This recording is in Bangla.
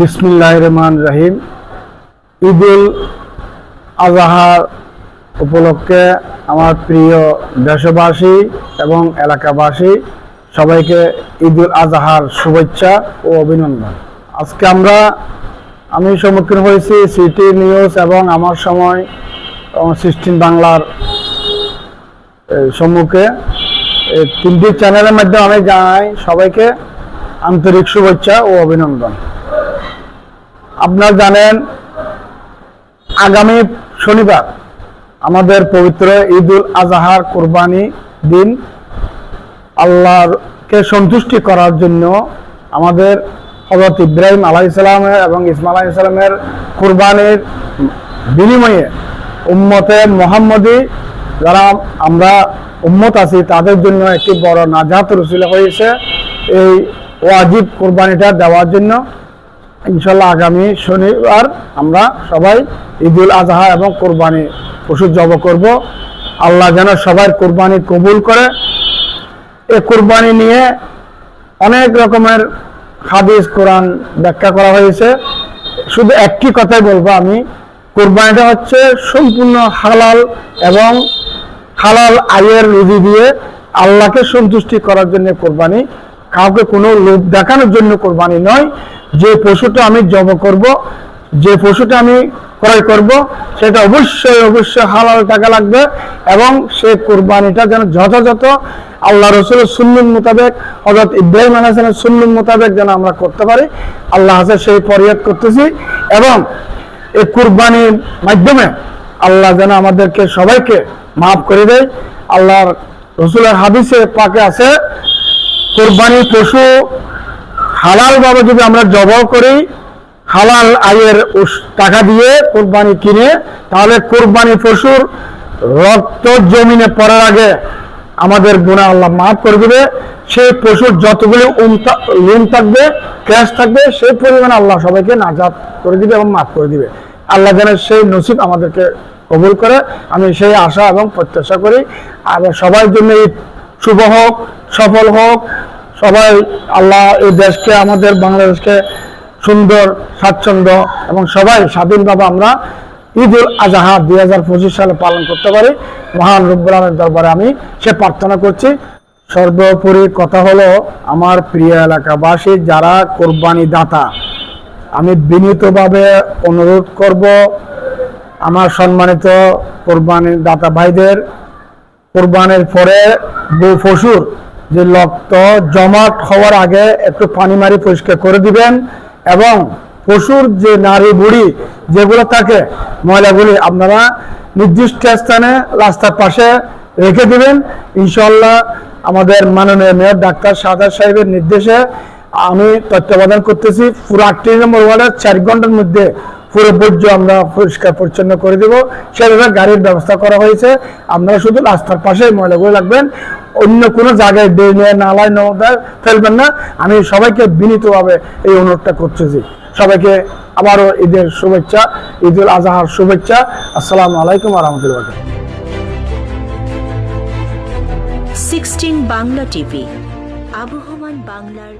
বিসমিল্লাহ রহমান রহিম ঈদুল আজহার উপলক্ষে আমার প্রিয় দেশবাসী এবং এলাকাবাসী, সবাইকে ঈদুল আজহার শুভেচ্ছা ও অভিনন্দন। আজকে আমরা, আমি সম্মুখীন হয়েছি সিটি নিউজ এবং আমার সময় এবং সিক্সটিন বাংলার সম্মুখে। তিনটি চ্যানেলের মাধ্যমে আমি জানাই সবাইকে আন্তরিক শুভেচ্ছা ও অভিনন্দন। আপনারা জানেন, আগামী শনিবার আমাদের পবিত্র ঈদুল আজহার কোরবানি দিন আল্লাহরকে সন্তুষ্টি করার জন্য আমাদের হজরত ইব্রাহিম আলাহ ইসলামের এবং ইসমাল আলাহ ইসলামের কোরবানির বিনিময়ে উম্মতে মোহাম্মদী যারা আমরা উম্মত আছি, তাদের জন্য একটি বড় নাজাত রসিলা হয়েছে এই ওয়াজিব কোরবানিটা দেওয়ার জন্য। ইনশাল্লাহ আগামী শনিবার আমরা সবাই ঈদুল আজহা এবং কোরবানি পশু জব করব। আল্লাহ যেন সবার কোরবানি কবুল করে। এ কোরবানি নিয়ে অনেক রকমের হাদিস, কোরআন ব্যাখ্যা করা হয়েছে। শুধু একটি কথাই বলব আমি, কোরবানিটা হচ্ছে সম্পূর্ণ হালাল এবং হালাল আয়ের রুজি দিয়ে আল্লাহকে সন্তুষ্টি করার জন্য কোরবানি। কাউকে কোনো লোভ দেখানোর জন্য কোরবানি নয়। যে পশুটা আমি জব করব, যে পশুটা আমি ক্রয় করব, সেটা অবশ্যই অবশ্যই হালাল টাকা লাগবে এবং সে কোরবানিটা যেন যথাযথ আল্লাহ রসুলের সুন্নুন মোতাবেক হজরত ইব্রাহিম আলাহামের সুন্নুন মোতাবেক যেন আমরা করতে পারি। আল্লাহ হাসে সেই পরিয়াদ করতেছি এবং এই কুরবানির মাধ্যমে আল্লাহ যেন আমাদেরকে সবাইকে মাফ করে দেয়। আল্লাহর রসুলের হাদিসে পাকে আছে কোরবানির পশু হালাল ভাবে যদি আমরা জবাও করি, হালাল আয়ের টাকা দিয়ে কোরবানি কিনে, তাহলে কোরবানি পশুর রক্ত জমিনে পড়ার আগে আমাদের গুণা আল্লাহ মাফ করে দিবে। সেই পশুর যতগুলি লোন থাকবে, ক্যাশ থাকবে, সেই পরিমাণে আল্লাহ সবাইকে নাজাত করে দিবে এবং মাফ করে দিবে। আল্লাহ যেন সেই নসিব আমাদেরকে কবুল করে। আমি সেই আশা এবং প্রত্যাশা করি। আর সবার জন্য ঈদ শুভ হোক, সফল হোক। সবাই আল্লাহ এই দেশকে, আমাদের বাংলাদেশকে সুন্দর, স্বাচ্ছন্দ্য এবং সবাই স্বাধীনভাবে আমরা ঈদ উল আজহা দুই হাজার পঁচিশ সালে পালন করতে পারি। মহান রব্বুল আলমের দরবারে আমি সে প্রার্থনা করছি। সর্বোপরি কথা হলো, আমার প্রিয় এলাকাবাসী, যারা কোরবানি দাতা আমি বিনীতভাবে অনুরোধ করব, আমার সম্মানিত কোরবানি দাতা ভাইদের কোরবানের পরে পশুর যে রক্ত জমাট হওয়ার আগে একটু পানি মারি পরিষ্কার করে দিবেন এবং পশুর যে নারী বুড়ি যেগুলো থাকে, ময়লাগুলি আপনারা নির্দিষ্ট স্থানে রাস্তার পাশে রেখে দিবেন। ইনশাল্লাহ আমাদের মাননীয় মেয়র ডাক্তার সাদার সাহেবের নির্দেশে আমি তত্ত্বাবধান করতেছি। পুরো আটটি নম্বর ওয়ার্ডের চার ঘণ্টার মধ্যে পুরো বর্জ্য আমরা পরিষ্কার পরিচ্ছন্ন করে দেবো। সেভাবে গাড়ির ব্যবস্থা করা হয়েছে। আপনারা শুধু রাস্তার পাশে ময়লাগুলো রাখবেন। অন্য কোনো জায়গায় ড্রেনে নালায় নদায় ফেলবেন না। আমি সবাইকে বিনীতভাবে এই অনুরোধটা করতেছি সবাইকে আবারও ঈদের শুভেচ্ছা, ঈদুল আজহার শুভেচ্ছা। আসসালামু আলাইকুম রহমতুল্লাহ সিক্সটিন বাংলা টিভি আবহমান বাংলার